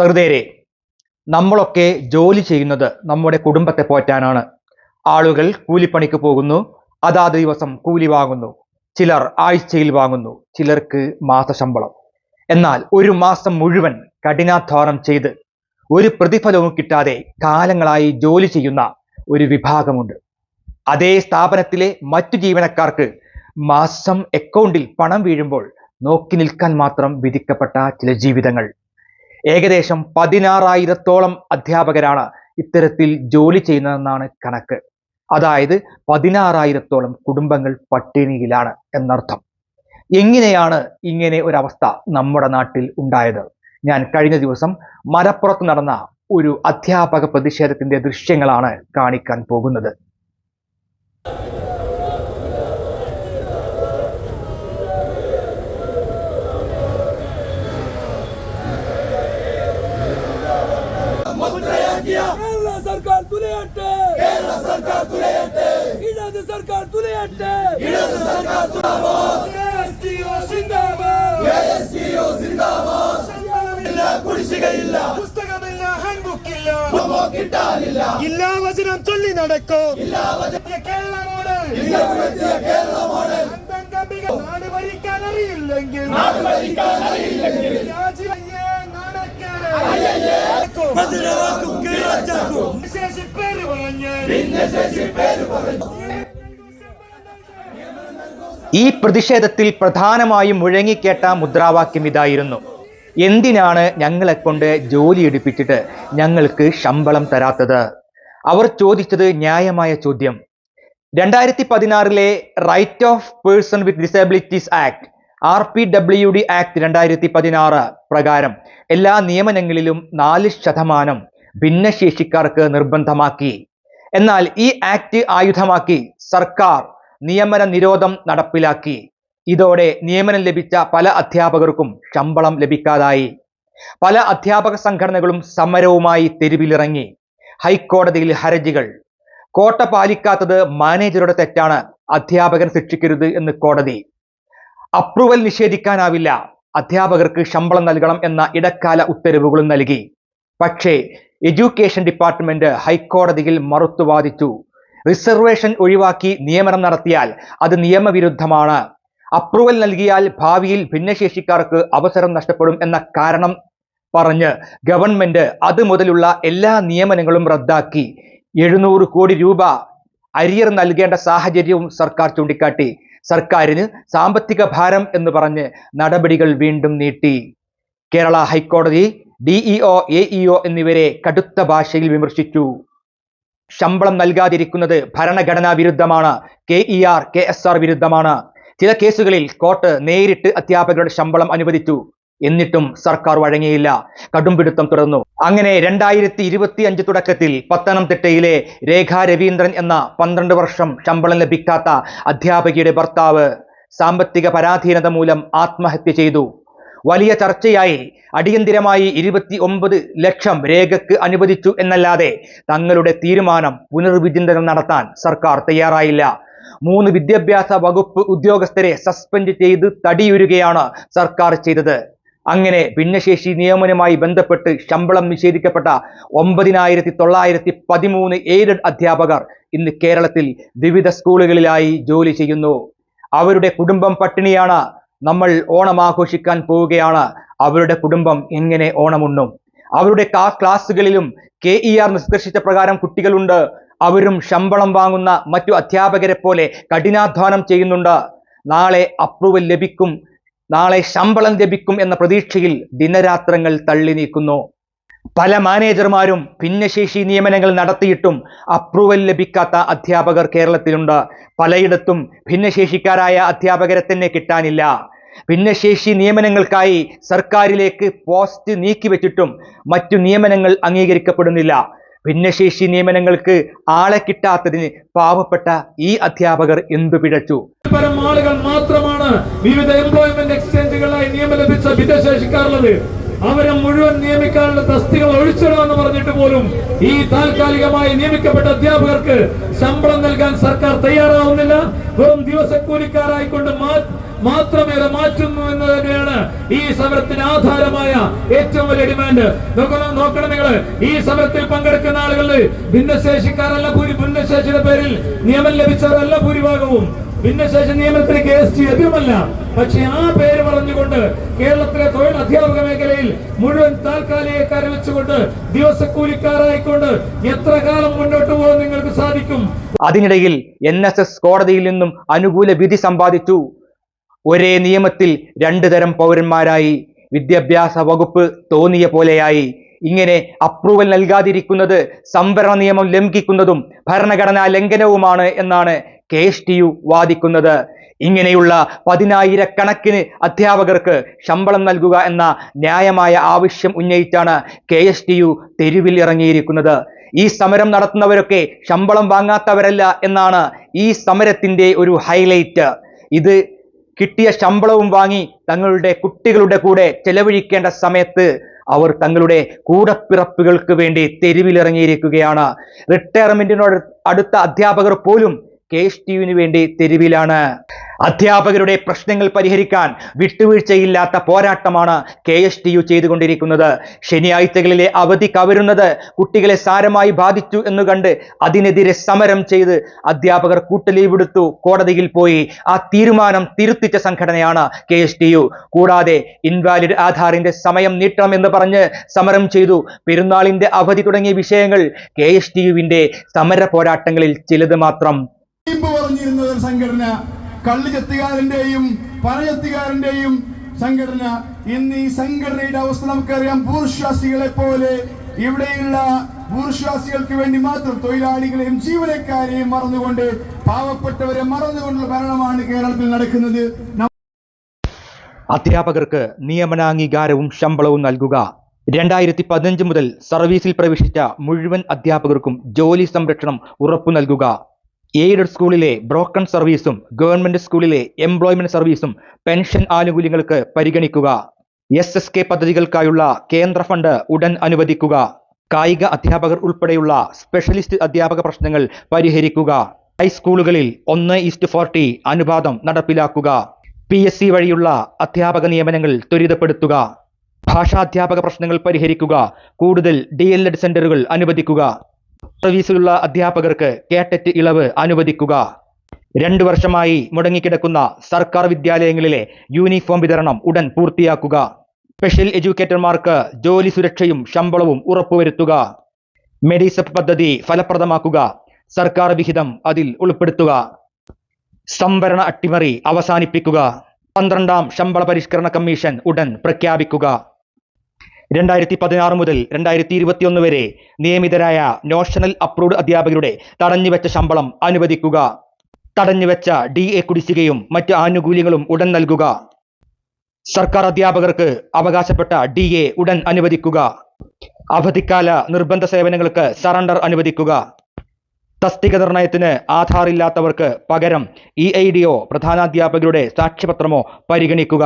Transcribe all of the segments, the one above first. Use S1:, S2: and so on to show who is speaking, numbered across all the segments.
S1: സഹൃദയരെ നമ്മളൊക്കെ ജോലി ചെയ്യുന്നത് നമ്മുടെ കുടുംബത്തെ പോറ്റാനാണ്. ആളുകൾ കൂലിപ്പണിക്ക് പോകുന്നു അതാത് ദിവസം കൂലി വാങ്ങുന്നു ചിലർ ആഴ്ചയിൽ വാങ്ങുന്നു ചിലർക്ക് മാസശമ്പളം. എന്നാൽ ഒരു മാസം മുഴുവൻ കഠിനാധ്വാനം ചെയ്ത് ഒരു പ്രതിഫലവും കിട്ടാതെ കാലങ്ങളായി ജോലി ചെയ്യുന്ന ഒരു വിഭാഗമുണ്ട്. അതേ സ്ഥാപനത്തിലെ മറ്റു ജീവനക്കാർക്ക് മാസം അക്കൗണ്ടിൽ പണം വീഴുമ്പോൾ നോക്കി നിൽക്കാൻ മാത്രം വിധിക്കപ്പെട്ട ചില ജീവിതങ്ങൾ. ഏകദേശം പതിനാറായിരത്തോളം അധ്യാപകരാണ് ഇത്തരത്തിൽ ജോലി ചെയ്യുന്നതെന്നാണ് കണക്ക്. അതായത് പതിനാറായിരത്തോളം കുടുംബങ്ങൾ പട്ടിണിയിലാണ് എന്നർത്ഥം. എങ്ങനെയാണ് ഇങ്ങനെ ഒരവസ്ഥ നമ്മുടെ നാട്ടിൽ ഉണ്ടായത്? ഞാൻ കഴിഞ്ഞ ദിവസം മലപ്പുറത്ത് നടന്ന ഒരു അധ്യാപക പ്രതിഷേധത്തിന്റെ ദൃശ്യങ്ങളാണ് കാണിക്കാൻ പോകുന്നത്.
S2: സർക്കാർ തുലയട്ടെ. ഇടത് സർക്കാർ കുടിശ്ശികയില്ല. പുസ്തകമില്ല ഹാൻഡ്ബുക്ക് ഇല്ല കിട്ടാനില്ല ഇല്ലാ വചനം ചൊല്ലി നടക്കും കേരളമോട് കേരളമോട് നാട് ഭരിക്കാൻ അറിയില്ലെങ്കിൽ നാട് ഭരിക്കാൻ അറിയില്ലെങ്കിൽ രാജ്യമയ്യേ നാണക്കേട് മധുരവാക്കും കീഴച്ചാക്കും ഭിന്നശേഷിപ്പേര് പറഞ്ഞ്. ഭിന്നശേഷിപ്പേര്
S1: ഈ പ്രതിഷേധത്തിൽ പ്രധാനമായും മുഴങ്ങിക്കേട്ട മുദ്രാവാക്യം ഇതായിരുന്നു. എന്തിനാണ് ഞങ്ങളെ കൊണ്ട് ജോലി എടുപ്പിച്ചിട്ട് ഞങ്ങൾക്ക് ശമ്പളം തരാത്തത്? അവർ ചോദിച്ചത് ന്യായമായ ചോദ്യം. രണ്ടായിരത്തി പതിനാറിലെ right of person with disabilities act R P W D act രണ്ടായിരത്തി പതിനാറ് പ്രകാരം എല്ലാ നിയമനങ്ങളിലും നാല് ശതമാനം ഭിന്നശേഷിക്കാർക്ക് നിർബന്ധമാക്കി. എന്നാൽ ഈ ആക്ട് ആയുധമാക്കി സർക്കാർ നിയമന നിരോധം നടപ്പിലാക്കി. ഇതോടെ നിയമനം ലഭിച്ച പല അധ്യാപകർക്കും ശമ്പളം ലഭിക്കാതായി. പല അധ്യാപക സംഘടനകളും സമരവുമായി തെരുവിലിറങ്ങി. ഹൈക്കോടതിയിൽ ഹർജികൾ. കോട്ട പാലിക്കാത്തത് മാനേജറുടെ തെറ്റാണ്. അധ്യാപകൻ ശിക്ഷിക്കരുത് എന്ന് കോടതി. അപ്രൂവൽ നിഷേധിക്കാനാവില്ല. അധ്യാപകർക്ക് ശമ്പളം നൽകണം എന്ന ഇടക്കാല ഉത്തരവുകളും നൽകി. പക്ഷേ എഡ്യൂക്കേഷൻ ഡിപ്പാർട്ട്മെന്റ് ഹൈക്കോടതിയിൽ മറുത്തു വാദിച്ചു. റിസർവേഷൻ ഒഴിവാക്കി നിയമനം നടത്തിയാൽ അത് നിയമവിരുദ്ധമാണ്. അപ്രൂവൽ നൽകിയാൽ ഭാവിയിൽ ഭിന്നശേഷിക്കാർക്ക് അവസരം നഷ്ടപ്പെടും എന്ന കാരണം പറഞ്ഞ് ഗവൺമെന്റ് അത് മുതലുള്ള എല്ലാ നിയമനങ്ങളും റദ്ദാക്കി. എഴുന്നൂറ് കോടി രൂപ അരിയർ നൽകേണ്ട സാഹചര്യവും സർക്കാർ ചൂണ്ടിക്കാട്ടി. സർക്കാരിന് സാമ്പത്തിക ഭാരം എന്ന് പറഞ്ഞ് നടപടികൾ വീണ്ടും നീട്ടി. കേരള ഹൈക്കോടതി ഡിഇഒ എഇഒ എന്നിവരെ കടുത്ത ഭാഷയിൽ വിമർശിച്ചു. ശമ്പളം നൽകാതിരിക്കുന്നത് ഭരണഘടനാ വിരുദ്ധമാണ്. K E R K S R വിരുദ്ധമാണ്. ചില കേസുകളിൽ കോർട്ട് നേരിട്ട് അധ്യാപകരുടെ ശമ്പളം അനുവദിച്ചു. എന്നിട്ടും സർക്കാർ വഴങ്ങിയില്ല. കടുംപിടുത്തം തുടർന്നു. അങ്ങനെ രണ്ടായിരത്തി ഇരുപത്തി അഞ്ച് തുടക്കത്തിൽ പത്തനംതിട്ടയിലെ രേഖാ രവീന്ദ്രൻ എന്ന പന്ത്രണ്ട് വർഷം ശമ്പളം ലഭിക്കാത്ത അധ്യാപകയുടെ ഭർത്താവ് സാമ്പത്തിക പരാധീനത മൂലം ആത്മഹത്യ ചെയ്തു. വലിയ ചർച്ചയായി. അടിയന്തിരമായി ഇരുപത്തി ഒമ്പത് ലക്ഷം രേഖക്ക് അനുവദിച്ചു എന്നല്ലാതെ തങ്ങളുടെ തീരുമാനം പുനർവിചിന്തനം നടത്താൻ സർക്കാർ തയ്യാറായില്ല. മൂന്ന് വിദ്യാഭ്യാസ വകുപ്പ് ഉദ്യോഗസ്ഥരെ സസ്പെൻഡ് ചെയ്ത് തടിയുരുകയാണ് സർക്കാർ ചെയ്തത്. അങ്ങനെ ഭിന്നശേഷി നിയമനവുമായി ബന്ധപ്പെട്ട് ശമ്പളം നിഷേധിക്കപ്പെട്ട ഒമ്പതിനായിരത്തി തൊള്ളായിരത്തി പതിമൂന്ന് എയ്ഡഡ് അധ്യാപകർ ഇന്ന് കേരളത്തിൽ വിവിധ സ്കൂളുകളിലായി ജോലി ചെയ്യുന്നു. അവരുടെ കുടുംബം പട്ടിണിയാണ് നമ്മൾ ഓണം ആഘോഷിക്കാൻ പോവുകയാണ്. അവരുടെ കുടുംബം എങ്ങനെ ഓണമുണ്ണും? അവരുടെ ക്ലാസ്സുകളിലും കെ ഇ ആർ നിഷ്കർഷിച്ച പ്രകാരം കുട്ടികളുണ്ട്. അവരും ശമ്പളം വാങ്ങുന്ന മറ്റു അധ്യാപകരെ പോലെ കഠിനാധ്വാനം ചെയ്യുന്നുണ്ട്. നാളെ അപ്രൂവൽ ലഭിക്കും. നാളെ ശമ്പളം ലഭിക്കും എന്ന പ്രതീക്ഷയിൽ ദിനരാത്രങ്ങൾ തള്ളി നീക്കുന്നു. പല മാനേജർമാരും ഭിന്നശേഷി നിയമനങ്ങൾ നടത്തിയിട്ടും അപ്രൂവൽ ലഭിക്കാത്ത അധ്യാപകർ കേരളത്തിലുണ്ട്. പലയിടത്തും ഭിന്നശേഷിക്കാരായ അധ്യാപകരെ തന്നെ കിട്ടാനില്ല. ഭിന്നശേഷി നിയമനങ്ങൾക്കായി സർക്കാരിലേക്ക് പോസ്റ്റ് നീക്കിവെച്ചിട്ടും മറ്റു നിയമനങ്ങൾ അംഗീകരിക്കപ്പെടുന്നില്ല. ഭിന്നശേഷി നിയമനങ്ങൾക്ക് ആളെ കിട്ടാത്തതിന് പാവപ്പെട്ട ഈ അധ്യാപകർ എന്തു പിഴച്ചു?
S3: ആളുകൾ മാത്രമാണ് വിവിധ എംപ്ലോയ്മെന്റ് എക്സ്ചേഞ്ചുകളായി നിയമം ലഭിച്ച ഭിന്നശേഷിക്കാരുള്ളത്. അവരെ മുഴുവൻ നിയമിക്കാനുള്ള തസ്തികൾ ഒഴിച്ചിടണമെന്ന് പറഞ്ഞിട്ട് പോലും ഈ താൽക്കാലികമായി നിയമിക്കപ്പെട്ട അധ്യാപകർക്ക് ശമ്പളം നൽകാൻ സർക്കാർ തയ്യാറാവുന്നില്ല. വെറും ദിവസക്കൂലിക്കാരായിക്കൊണ്ട് മാ- മാത്രമേ അത് മാറ്റുന്നു എന്ന് തന്നെയാണ് ഈ സമരത്തിന് ആധാരമായ ഏറ്റവും വലിയ ഡിമാൻഡ്. നോക്കണം നോക്കണം നിങ്ങൾ ഈ സമരത്തിൽ പങ്കെടുക്കുന്ന ആളുകളിൽ ഭിന്നശേഷിക്കാരല്ല ഭൂരി ഭിന്നശേഷിയുടെ പേരിൽ നിയമം ലഭിച്ചവരല്ല ഭൂരിഭാഗവും. ഭിന്നശേഷി നിയമത്തിന് കെ എസ് ടി എതിരുമല്ല പക്ഷെ ആ പേര് പറഞ്ഞുകൊണ്ട് കേരളത്തിലെ തൊഴിൽ അധ്യാപക മേഖലയിൽ മുഴുവൻ താൽക്കാലികക്കാരെ വെച്ചുകൊണ്ട് ദിവസക്കൂലിക്കാരായിക്കൊണ്ട് എത്ര കാലം മുന്നോട്ട് പോകാൻ നിങ്ങൾക്ക് സാധിക്കും?
S1: അതിനിടയിൽ എൻ എസ് എസ് കോടതിയിൽ നിന്നും അനുകൂല വിധി സമ്പാദിച്ചു. ഒരേ നിയമത്തിൽ രണ്ടു തരം പൗരന്മാരായി. വിദ്യാഭ്യാസ വകുപ്പ് തോന്നിയ പോലെയായി. ഇങ്ങനെ അപ്രൂവൽ നൽകാതിരിക്കുന്നത് സംവരണ നിയമം ലംഘിക്കുന്നതും ഭരണഘടനാ ലംഘനവുമാണ് എന്നാണ് കെ എസ് ടി യു വാദിക്കുന്നത്. ഇങ്ങനെയുള്ള പതിനായിരക്കണക്കിന് അധ്യാപകർക്ക് ശമ്പളം നൽകുക എന്ന ന്യായമായ ആവശ്യം ഉന്നയിച്ചാണ് കെ എസ് ടി യു തെരുവിൽ ഇറങ്ങിയിരിക്കുന്നത്. ഈ സമരം നടത്തുന്നവരൊക്കെ ശമ്പളം വാങ്ങാത്തവരല്ല എന്നാണ് ഈ സമരത്തിന്റെ ഒരു ഹൈലൈറ്റ്. ഇത് കിട്ടിയ ശമ്പളവും വാങ്ങി തങ്ങളുടെ കുട്ടികളുടെ കൂടെ ചെലവഴിക്കേണ്ട സമയത്ത് അവർ തങ്ങളുടെ കൂടപ്പിറപ്പുകൾക്ക് വേണ്ടി തെരുവിലിറങ്ങിയിരിക്കുകയാണ് റിട്ടയർമെന്റിനോട് അടുത്ത അധ്യാപകർ പോലും കെ എസ് ടിയുവിന് വേണ്ടി തെരുവിലാണ്. അധ്യാപകരുടെ പ്രശ്നങ്ങൾ പരിഹരിക്കാൻ വിട്ടുവീഴ്ചയില്ലാത്ത പോരാട്ടമാണ് കെ എസ് ടി യു ചെയ്തുകൊണ്ടിരിക്കുന്നത്. ശനിയാഴ്ചകളിലെ അവധി കവരുന്നത് കുട്ടികളെ സാരമായി ബാധിച്ചു എന്ന് കണ്ട് അതിനെതിരെ സമരം ചെയ്ത് അധ്യാപകർ കൂട്ടലീവെടുത്തു. കോടതിയിൽ പോയി ആ തീരുമാനം തിരുത്തിച്ച സംഘടനയാണ് കെ എസ് ടി യു. കൂടാതെ ഇൻവാലിഡ് ആധാറിന്റെ സമയം നീട്ടണമെന്ന് പറഞ്ഞ് സമരം ചെയ്തു. പെരുന്നാളിന്റെ അവധി തുടങ്ങിയ വിഷയങ്ങൾ കെ എസ് ടി യുവിന്റെ സമര പോരാട്ടങ്ങളിൽ ചിലത് മാത്രം
S4: പറഞ്ഞിരുന്ന ഒരു സംഘടന. കള്ളുചെത്തുകാരന്റെയും പണചെത്തുകാരന്റെയും സംഘടന. ഇന്ന് ഈ സംഘടനയുടെ അവസ്ഥ നമുക്കറിയാം. ഭൂർശ്വാസികളെ പോലെ ഇവിടെയുള്ള ഭൂർശ്വാസികൾക്ക് വേണ്ടി മാത്രം തൊഴിലാളികളെയും ജീവനക്കാരെയും മറന്നുകൊണ്ട് പാവപ്പെട്ടവരെ മറന്നുകൊണ്ടുള്ള ഭരണമാണ് കേരളത്തിൽ നടക്കുന്നത്.
S1: അധ്യാപകർക്ക് നിയമനാംഗീകാരവും ശമ്പളവും നൽകുക. രണ്ടായിരത്തി പതിനഞ്ച് മുതൽ സർവീസിൽ പ്രവേശിച്ച മുഴുവൻ അധ്യാപകർക്കും ജോലി സംരക്ഷണം ഉറപ്പു നൽകുക. എയ്ഡഡ് സ്കൂളിലെ ബ്രോക്കൺ സർവീസും ഗവൺമെന്റ് സ്കൂളിലെ എംപ്ലോയ്മെന്റ് സർവീസും പെൻഷൻ ആനുകൂല്യങ്ങൾക്ക് പരിഗണിക്കുക. എസ് എസ് കെ പദ്ധതികൾക്കായുള്ള കേന്ദ്ര ഫണ്ട് ഉടൻ അനുവദിക്കുക. കായിക അധ്യാപകർ ഉൾപ്പെടെയുള്ള സ്പെഷ്യലിസ്റ്റ് അധ്യാപക പ്രശ്നങ്ങൾ പരിഹരിക്കുക. ഹൈസ്കൂളുകളിൽ ഒന്ന് ഈസ്റ്റ് ഫോർട്ടി അനുപാതം നടപ്പിലാക്കുക. പി എസ് സി വഴിയുള്ള അധ്യാപക നിയമനങ്ങൾ ത്വരിതപ്പെടുത്തുക. ഭാഷാധ്യാപക പ്രശ്നങ്ങൾ പരിഹരിക്കുക. കൂടുതൽ ഡി എൽ എഡ് സെന്ററുകൾ അനുവദിക്കുക. സർവീസിലുള്ള അധ്യാപകർക്ക് കേട്ടറ്റ് ഇളവ് അനുവദിക്കുക. രണ്ടു വർഷമായി മുടങ്ങിക്കിടക്കുന്ന സർക്കാർ വിദ്യാലയങ്ങളിലെ യൂണിഫോം വിതരണം ഉടൻ പൂർത്തിയാക്കുക. സ്പെഷ്യൽ എഡ്യൂക്കേറ്റർമാർക്ക് ജോലി സുരക്ഷയും ശമ്പളവും ഉറപ്പുവരുത്തുക. മെഡിസപ്പ് പദ്ധതി ഫലപ്രദമാക്കുക. സർക്കാർ വിഹിതം അതിൽ ഉൾപ്പെടുത്തുക. സംവരണ അട്ടിമറി അവസാനിപ്പിക്കുക. പന്ത്രണ്ടാം ശമ്പള പരിഷ്കരണ കമ്മീഷൻ ഉടൻ പ്രഖ്യാപിക്കുക. രണ്ടായിരത്തി പതിനാറ് മുതൽ രണ്ടായിരത്തി ഇരുപത്തിയൊന്ന് വരെ നിയമിതരായ നോഷണൽ അപ്രൂവ്ഡ് അധ്യാപകരുടെ തടഞ്ഞുവെച്ച ശമ്പളം അനുവദിക്കുക. തടഞ്ഞുവെച്ച ഡി എ കുടിശ്ശികയും മറ്റ് ആനുകൂല്യങ്ങളും ഉടൻ നൽകുക. സർക്കാർ അധ്യാപകർക്ക് അവകാശപ്പെട്ട ഡി എ ഉടൻ അനുവദിക്കുക. അവധിക്കാല നിർബന്ധ സേവനങ്ങൾക്ക് സറണ്ടർ അനുവദിക്കുക. തസ്തിക നിർണയത്തിന് ആധാർ ഇല്ലാത്തവർക്ക് പകരം ഇ ഐ ഡിയോ പ്രധാനാധ്യാപകരുടെ സാക്ഷ്യപത്രമോ പരിഗണിക്കുക.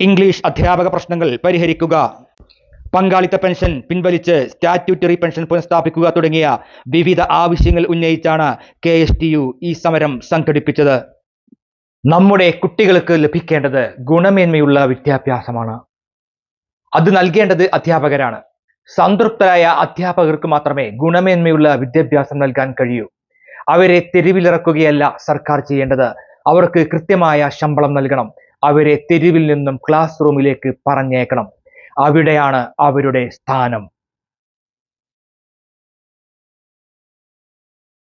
S1: ഇംഗ്ലീഷ് അധ്യാപക പ്രശ്നങ്ങൾ പരിഹരിക്കുക. പങ്കാളിത്ത പെൻഷൻ പിൻവലിച്ച് സ്റ്റാറ്റ്യൂട്ടറി പെൻഷൻ പുനഃസ്ഥാപിക്കുക തുടങ്ങിയ വിവിധ ആവശ്യങ്ങൾ ഉന്നയിച്ചാണ് കെ ഈ സമരം സംഘടിപ്പിച്ചത്. നമ്മുടെ കുട്ടികൾക്ക് ലഭിക്കേണ്ടത് ഗുണമേന്മയുള്ള വിദ്യാഭ്യാസമാണ്. അത് നൽകേണ്ടത് അധ്യാപകരാണ്. സംതൃപ്തരായ അധ്യാപകർക്ക് മാത്രമേ ഗുണമേന്മയുള്ള വിദ്യാഭ്യാസം നൽകാൻ കഴിയൂ. അവരെ തെരുവിലിറക്കുകയല്ല സർക്കാർ ചെയ്യേണ്ടത്. അവർക്ക് കൃത്യമായ ശമ്പളം നൽകണം. അവരെ തെരുവിൽ നിന്നും ക്ലാസ് റൂമിലേക്ക് പറഞ്ഞേക്കണം അവിടെയാണ് അവരുടെ സ്ഥാനം.